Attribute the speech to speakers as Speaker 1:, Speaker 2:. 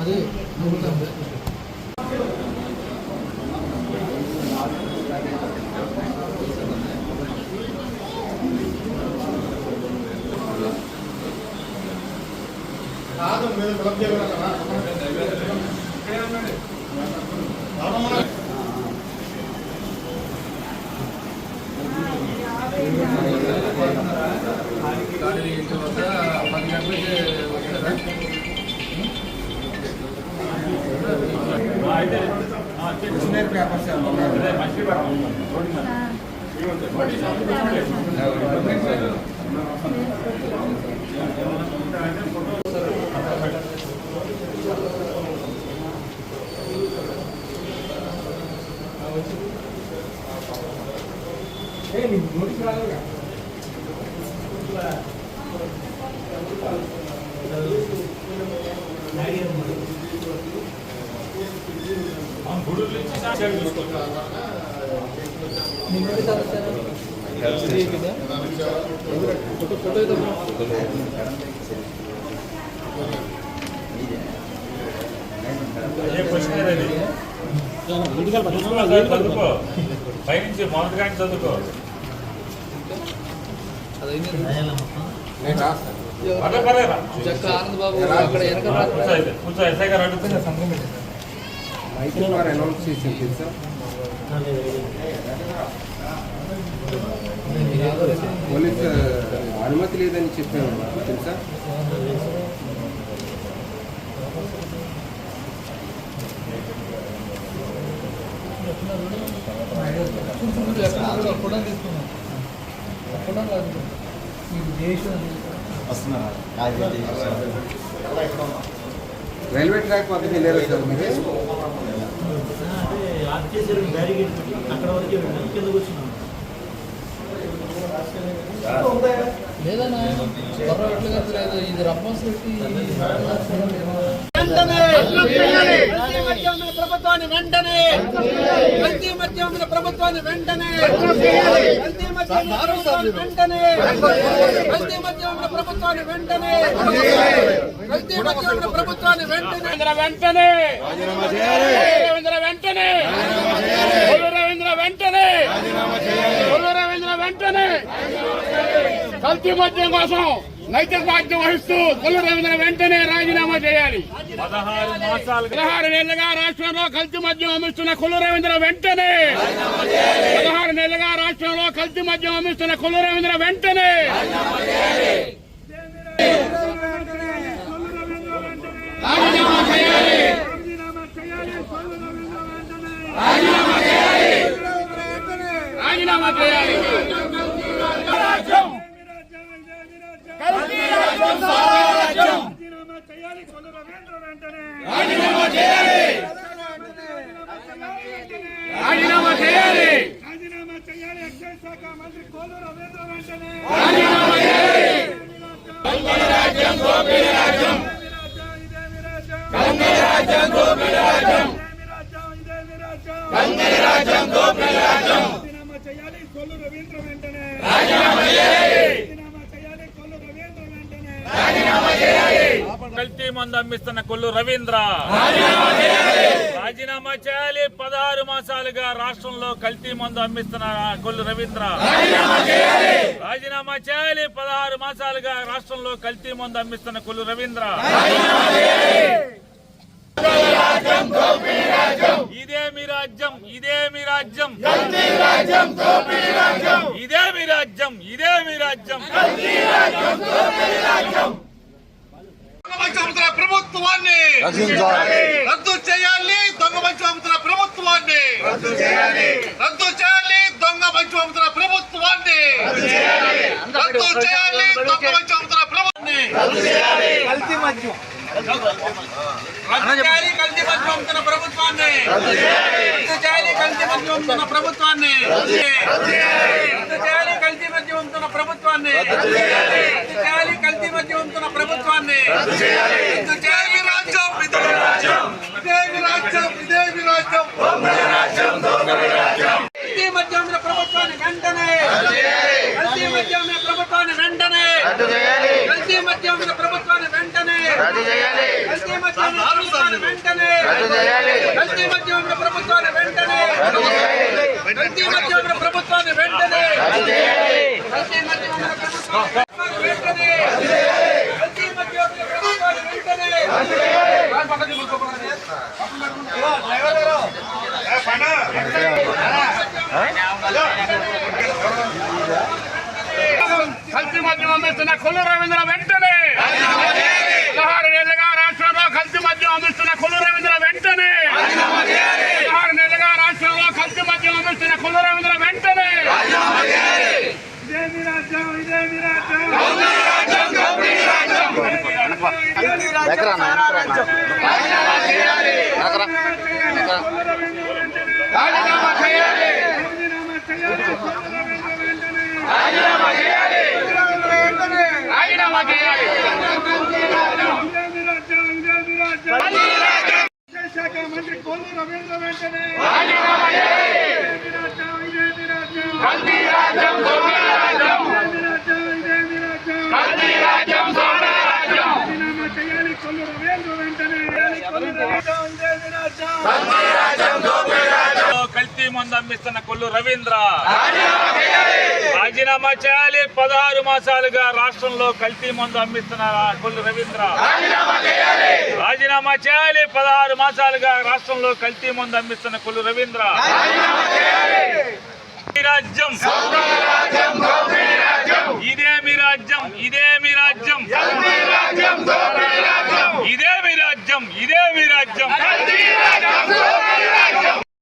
Speaker 1: అదే నవ్వుతాం గాడి నిన్నటి ఫోటో ఫోటో
Speaker 2: చదువుకో పైనుంచి మొదటిగా చదువుకో పర్లే పర్లేరా
Speaker 1: చక్క ఆనంద్ బాబు అక్కడ వెనక
Speaker 2: కూర్చో ఎస్ఐ గారు అడుగుతుంది సంతకం
Speaker 3: మైకిల్ అనౌన్స్ చేసింది తెలుసా? పోలీస్ అనుమతి లేదని చెప్పాము తెలుసా?
Speaker 1: ఫోటో
Speaker 3: రైల్వే ట్రాక్ వద్దకు వెళ్ళారా సార్ మీరు
Speaker 4: అక్కడ వరకే కిందకు వచ్చినాం
Speaker 1: లేదన్నా లేదు ఇది పెట్టి
Speaker 5: ప్రభుత్వాన్ని వెంటనే ప్రభుత్వాన్ని వెంటనే వెంటనే! కల్తీ మద్యం ప్రభుత్వాన్ని వెంటనే కల్తీ మద్యం ప్రభుత్వాన్ని వెంటనే వెంటనే రవీంద్ర వెంటనే రవీంద్ర వెంటనే రవీంద్ర వెంటనే కల్తీ మద్యం కోసం నైతిక బాధ్యత వహిస్తూ కొల్లు రవీంద్ర వెంటనే రాజీనామా చేయాలి.
Speaker 2: పదహారు
Speaker 5: నెలలుగా రాష్ట్రంలో కల్తీ మద్యం అమ్మిస్తున్న కొల్లు రవీంద్ర వెంటనే. పదహారు నెలలుగా రాష్ట్రంలో కల్తీ మద్యం అమ్మిస్తున్న కొల్లు రవీంద్ర వెంటనే. రాజీనామా చేయాలి. రాజీనామా చేయాలి రాజ్యం సామ్రాజ్యం రాజీనామా చేయాలి రాజీనామా చేయాలి
Speaker 6: రాజీనామా చేయాలి ఎక్సైజ్ శాఖ మంత్రి కోలు రవీంద్ర వెంటనే
Speaker 5: రాజీనామా చేయాలి
Speaker 6: రాజ్యం ఇదే రాజ్యం
Speaker 5: కంగలి రాజ్యం దోపిడీ రాజ్యం
Speaker 6: ఇదే రాజ్యం ఇదే రాజ్యం
Speaker 5: కంగలి రాజ్యం దోపిడీ రాజ్యం
Speaker 6: రాజీనామా చేయాలి కొల్లు రవీంద్ర వెంటనే
Speaker 5: రాజీనామా చేయాలి
Speaker 6: రాజీనామా చేయాలి కొల్లు రవీంద్ర వెంటనే
Speaker 5: రాజీనామా చేయాలి
Speaker 2: కల్తీ మందు అమ్మిస్తున్న కొల్లు రవీంద్ర. రాజీనామా చేయాలి పదహారు మాసాలుగా రాష్ట్రంలో కల్తీ మందు అమ్మిస్తున్న కొల్లు రవీంద్ర. రాజీనామా చేయాలి పదహారు మాసాలుగా రాష్ట్రంలో కల్తీ మందు అమ్మిస్తున్న కొల్లు రవీంద్ర ఇదే మీ రాజ్యం ఇదే మీ రాజ్యం. ఇదే మీ రాజ్యం ఇదే మీ రాజ్యం.
Speaker 5: ప్రభుత్వాన్ని రద్దు చేయాలి దొంగ మంచి అమ్ముతున్న ప్రభుత్వాన్ని. రద్దు చేయాలి. రద్దు చేయాలి దొంగ మంచి అమ్ముతున్న ప్రభుత్వాన్ని. రద్దు చేయాలి. దొంగ మంచి అమ్ముతున్న ప్రభుత్వాన్ని.
Speaker 4: కల్తీ మద్యం
Speaker 5: చేయాలి కల్తీ మద్యం తన ప్రభుత్వాన్ని చేయాలి కల్తీ మద్యం తన ప్రభుత్వాన్ని చేయాలి కల్తీ మద్యం తన ప్రభుత్వాన్ని చేయాలి కల్తీ మద్యం తన ప్రభుత్వాన్ని చేయాలి రాజ్యం ఇదేమి రాజ్యం ఇదేమి రాజ్యం కల్తీ మద్యం ప్రభుత్వాన్ని వెంటనే కల్తీ మద్యం ప్రభుత్వాన్ని వెంటనే కల్తీ మద్యం ప్రభుత్వం మద్యం ప్రభుత్వాన్ని వెంటనే కల్తీ మద్యం ప్రభుత్వాన్ని వెంటనే కల్తీ మద్యం ప్రభుత్వాన్ని వెంటనే కల్తీ మద్యం ప్రభుత్వాన్ని వెంటనే కల్తీ మద్యం ప్రభుత్వాన్ని వెంటనే
Speaker 2: కల్తీ మద్యం అమ్మిస్తున్న కొల్లు రవీంద్ర వెంటనే పదహారు నెలలుగా రాష్ట్రంలో కల్తీ మద్యం అమ్మిస్తున్న కొల్లు రవీంద్ర వెంటనే పదహారు నెలలుగా రాష్ట్రంలో కల్తీ మద్యం అమ్మిస్తున్న కొల్లు రవీంద్ర వెంటనే
Speaker 6: ఇదే మీ రాజ్యం ఇదే మీ రాజ్యం
Speaker 2: రాజీనామా చేయాలి
Speaker 6: రాజీనామా చేయాలి
Speaker 2: రాజీనామా చేయాలి
Speaker 6: ఇదే మీ రాజ్యం ఇదే మీ రాజ్యం శాఖ మంత్రి కోలు రవీంద్ర వెంటనే ఇదే మీ రాజ్యం ఇదే మీ రాజ్యం
Speaker 2: కల్తీ రాజ్యం దొంగల రాజ్యం
Speaker 6: ఇదే మీ రాజ్యం ఇదే మీ రాజ్యం
Speaker 2: కల్తీ రాజ్యం దొంగల రాజ్యం
Speaker 6: రాజీనామా చేయాలి కొల్లు రవీంద్ర వెంటనే చేయాలి కొల్లు రాజ్యం ఇదే మీ రాజ్యం
Speaker 2: కల్తీ మందు అమ్మిస్తున్న కొల్లు రవీంద్ర. రాజీనామా చేయాలి. పదహారు మాసాలుగా రాష్ట్రంలో కల్తీ మందు అమ్మిస్తున్న కొల్లు రవీంద్ర. రాజీనామా చేయాలి. పదహారు మాసాలుగా రాష్ట్రంలో కల్తీ మందు అమ్మిస్తున్న కొల్లు రవీంద్ర. రాజ్యం ఇదే మీ రాజ్యం ఇదే మీ రాజ్యం ఇదే మీ